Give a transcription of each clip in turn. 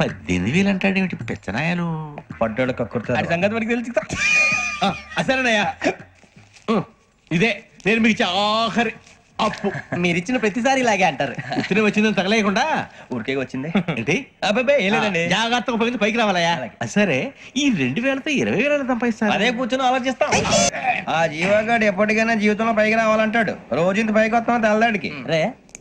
పద్దెనిమిది వేలు అంటాడేమిటి పెచ్చనాయాలు పడ్డాడు కక్కుర్తాడు సంగతి మనకి తెలుసు అసలేనయ్యా ఇదే నేను మీకు ఇచ్చే ఆఖరి అప్పు. మీరు ఇచ్చిన ప్రతిసారి ఇలాగే అంటారు. ఉత్తిని వచ్చిందని తగలేయకుండా. ఊరికే వచ్చింది. ఏంటి? అబ్బాయి ఏం లేదండి. ఆ, జాగ్రత్తగా ఉపయోగించి పైకి రావాలయ్యా. సరే ఈ రెండు వేలతో ఇరవై వేలు సంపాదిస్తారు? అదే కూర్చొని ఆలోచిస్తాం. ఆ జీవగాడు ఎప్పటికైనా జీవితంలో పైకి రావాలంటాడు. రోజు ఇంత పైకి వస్తాం తెల్లడికి రే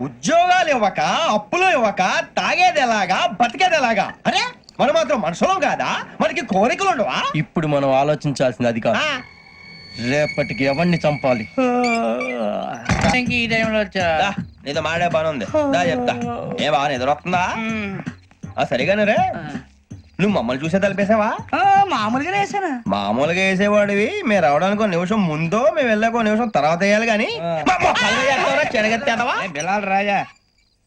ఉద్యోగాలు ఇవ్వక అప్పులు ఇవ్వక తాగేది ఎలాగా బతికేది ఎలాగా? అరే మనం మాత్రం మనుషులం కాదా? మనకి కోరికలు ఉండవా? ఇప్పుడు మనం ఆలోచించాల్సింది అది కాదు. రేపటికి ఎవరిని చంపాలి? ఈ టైంలో వచ్చా? దా, నీతో మాడే పని ఉంది. దా చెప్తా. ఏ బాగా నిద్రొస్తుందా ఆ సరిగానే రే? నువ్వు మమ్మల్ని చూసే తలిపేసావా? మామూలుగానే వేసాను. మామూలుగా వేసేవాడివి. మేము రావడానికి ఒక నిమిషం ముందో మేము వెళ్ళాక ఒక నిమిషం తర్వాత వేయాలి కానీ బిలాల్ రాజా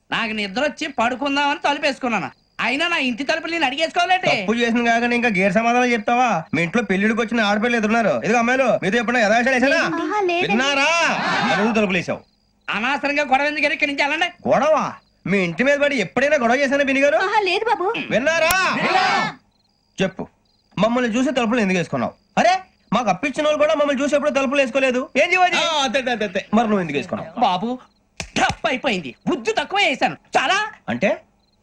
నాకు నిద్ర వచ్చి పడుకుందామని తలుపు వేసుకున్నాను అయినా నా ఇంటి తలుపులు నేను అడిగేసుకోవాలంటే తప్పు చేసిన కాక ఇంకా గేర్ సమాధానం చెప్తావా? మీ ఇంట్లో పెళ్ళిడికి వచ్చిన ఆడపిల్లలు ఎదురున్నారు. ఇదిగో అమ్మాయిలు మీతో ఎప్పుడైనా యథాశాలు వేసానా విన్నారా? తలుపులు వేసావు. అనవసరంగా గొడవ ఎందుకు ఇక్కడి నుంచి వెళ్ళండి. గొడవ? మీ ఇంటి మీద పడి ఎప్పుడైనా గొడవ చేశానా బిని గారు లేదు బాబు. విన్నారా? చెప్పు. మమ్మల్ని చూసి తలుపులు ఎందుకు వేసుకున్నావు? అరే మాకు అప్పించిన వాళ్ళు కూడా మమ్మల్ని చూసి ఎప్పుడు తలుపులు వేసుకోలేదు. ఏం చేయాలి అంతే అంతే, అంతే మరి నువ్వు ఎందుకు వేసుకున్నావు? బాబు టప్ అయిపోయింది. బుద్ధి తక్కువ వేసాను చాలా. అంటే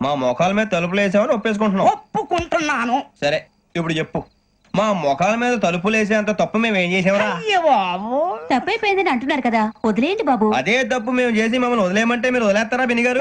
మా మోకాల మీద తలుపులు వేసామని ఒప్పేసుకుంటున్నావు. ఒప్పుకుంటున్నాను. సరే ఇప్పుడు చెప్పు. మా మొఖాల మీద తలుపులు వేసేంత తప్పు మేము ఏం చేసామరా తప్పైపోయిందని అంటున్నారు కదా వదిలేయండి బాబు. అదే తప్పు మేము చేసి మమ్మల్ని వదిలేయమంటే మీరు వదిలేస్తారా బిని గారు?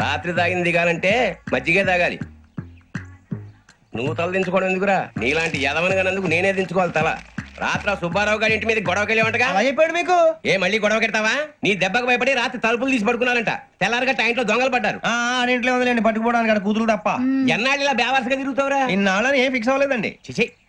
రాత్రి తాగింది దిగాలంటే మజ్జిగే తాగాలి. నువ్వు తల దించుకోవడం ఎందుకురా? నీలాంటి యదవనగానందుకు నేనే దించుకోవాలి తల. రాత్రి ఆ సుబ్బారావు గారి ఇంటి మీద గొడవకి వెళ్ళేవంటగా మీకు? ఏ మళ్ళీ గొడవ కెడతావా? నీ దెబ్బకు భయపడి రాత్రి తలుపులు తీసి పడుకున్నారంట తెల్లారగా టైంట్లో దొంగలు పడ్డారు. ఆడింట్లో ఉందిలేండి పట్టుకుపోవడానికి కూతురు తప్ప. ఎన్నాళ్ళు ఇలా బేవర్సగా తిరుగుతావురా? ఇన్నాళ్ళని ఏం ఫిక్స్ అవ్వలేదండి. చిచి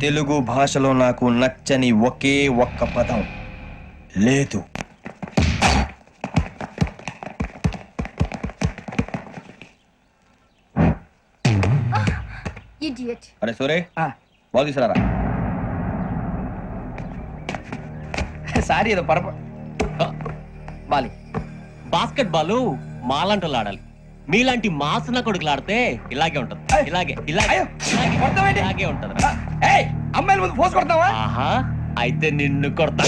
తెలుగు భాషలో నాకు నచ్చని ఒకే ఒక్క పదం. లేదు. అరే సూరే బాల్ తీసుకురారా సారీ ఏదో పరప బాలి బాస్కెట్ బాల్. మాలాంటి ఆడాలి మీలాంటి మాసన కొడుకులు ఆడితే ఇలాగే ఉంటది. ఇలాగే ఇలాగే అయ్యో, ఇలాగే, కొడతావేంటి? ఇలాగే ఉంటది. ఏయ్ అమ్మాయిల ముందు కొడతావా? ఆహా అయితే నిన్ను కొడతా.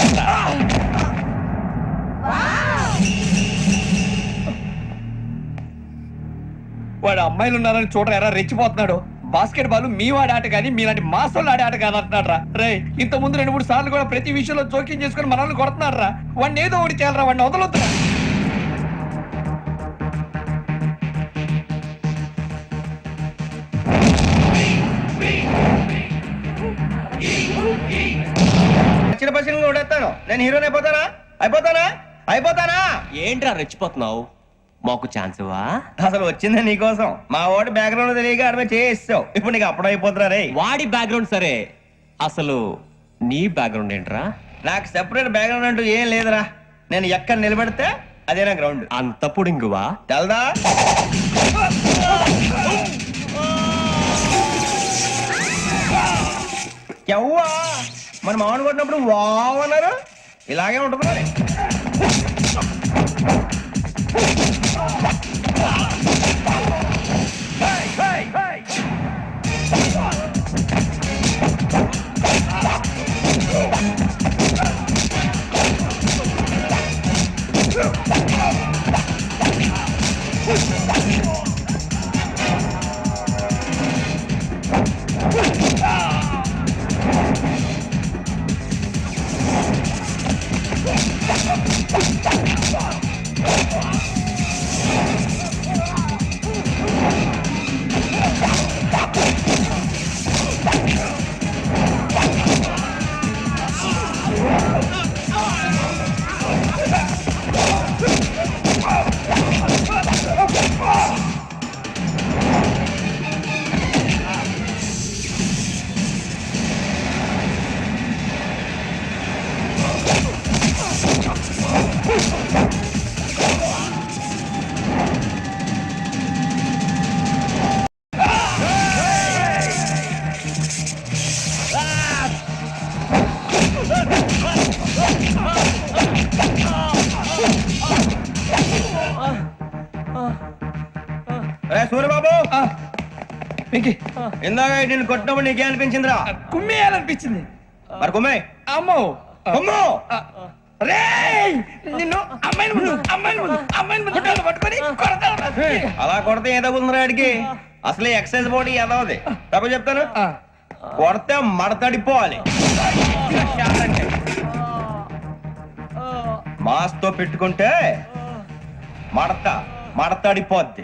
వాడు అమ్మాయిలు ఉన్నారని చూడరా ఎరా రెచ్చిపోతున్నాడు. బాస్కెట్ బాల్ మీ వాడి ఆట కానీ మీలాంటి మాసోళ్ళు ఆడే ఆట కాదు అంటున్నాడు రా. రే ఇంత ముందు రెండు మూడు సార్లు కూడా ప్రతి విషయంలో జోక్యం చేసుకుని మనల్ని కొడుతున్నాడు రా. వాడిని ఏదో ఒకటి చేయాలరా వాడిని వదలొద్దురా. చిన్న పర్సన్ కొడేస్తాను నేను హీరోని అయిపోతానా? అయిపోతానా? అయిపోతానా? ఏంట్రా రెచ్చిపోతున్నావు? మాకు ఛాన్స్ ఇవ్వా? అసలు వచ్చిందే నీకోసం. మా వాడి బ్యాక్గ్రౌండ్ తెలియక అడమే చేసావు ఇప్పుడు నీకు అప్పుడు అయిపోతున్నా రే వాడి బ్యాక్గ్రౌండ్ సరే. అసలు నీ బ్యాక్గ్రౌండ్ ఏంట్రా? నాకు సెపరేట్ బ్యాక్గ్రౌండ్ అంటూ ఏం లేదురా. నేను ఎక్కడ నిలబెడితే అదే నా గ్రౌండ్ అంత పుడింగువా? తెల్దా? మన మామూలు కొట్టినప్పుడు వావ్ అన్నారు. ఇలాగే ఉంటుంది? మరి సూర్యబాబు. వెంకీ ఇందాక నేను కొట్టినప్పుడు నీకే అనిపించిందిరా? కుమ్మేయాలనిపించింది మరి కొమ్మే? అమ్మో. కొమ్ము! రే నిన్ను అమ్మాయిని ముందు అమ్మాయిని ముందు అమ్మాయిని ముందు పట్టుకొని అలా కొడితే ఏదో ఉందిరా ఆడికి? అసలే ఎక్సైజ్ బాడీ ఏదవది తప్ప చెప్తాను? కొడితే మడతడిపోవాలి. మాస్తో పెట్టుకుంటే మడత మడతడిపోద్ది.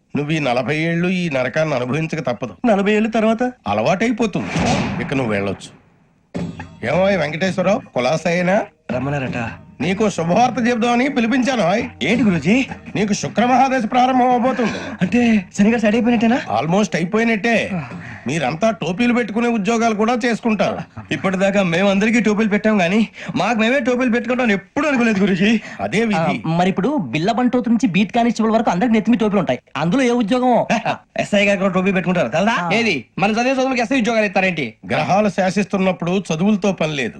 నువ్వు ఈ నలభై ఏళ్ళు ఈ నరకాన్ని అనుభవించక తప్పదు. నలభై ఏళ్ళ తర్వాత? అలవాటైపోతుంది. ఇక నువ్వు వెళ్ళొచ్చు. ఏమో వెంకటేశ్వరరావు కులాసైనా? రమ్మన్నారట నీకు శుభవార్త చెబుదామని పిలిపించాను. ఏంటి గురుజీ? నీకు శుక్ర మహాదశ ప్రారంభం అవబోతుంది. అంటే శనిగా సెట్ అయిపోయినట్టేనా? ఆల్మోస్ట్ అయిపోయినట్టే. మీరంతా టోపీలు పెట్టుకునే ఉద్యోగాలు కూడా చేసుకుంటారు. ఇప్పటిదాకా మేమందరికీ టోపీలు పెట్టాం గానీ మాకు మేమే టోపీలు పెట్టుకుంటాం ఎప్పుడు అనుకోలేదు గురుజీ. అదే విధి. మరి ఇప్పుడు బిల్ల బంటోతు నుంచి బీట్ కానిస్టేబుల్ వరకు అందరికి నెత్తిమి టోపీలు ఉంటాయి. అందులో ఏ ఉద్యోగం ఎస్ఐ గారు కూడా టోపీ పెట్టుకుంటారు. తెలదా? ఏది? మన చదివే చదువులకు ఎస్ఐ ఉద్యోగాలు ఇస్తారేంటి? గ్రహాలు శాసిస్తున్నప్పుడు చదువులతో పని లేదు.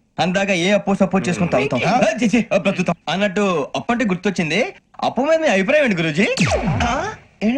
అందాక ఏ అప్పు సపోర్ట్ చేసుకుని తాగుతాం ఆ, బ్రతుకుతాం అన్నట్టు అప్పు అంటే గుర్తొచ్చింది. అప్పు మీద మీ అభిప్రాయం ఏంటి గురుజీ?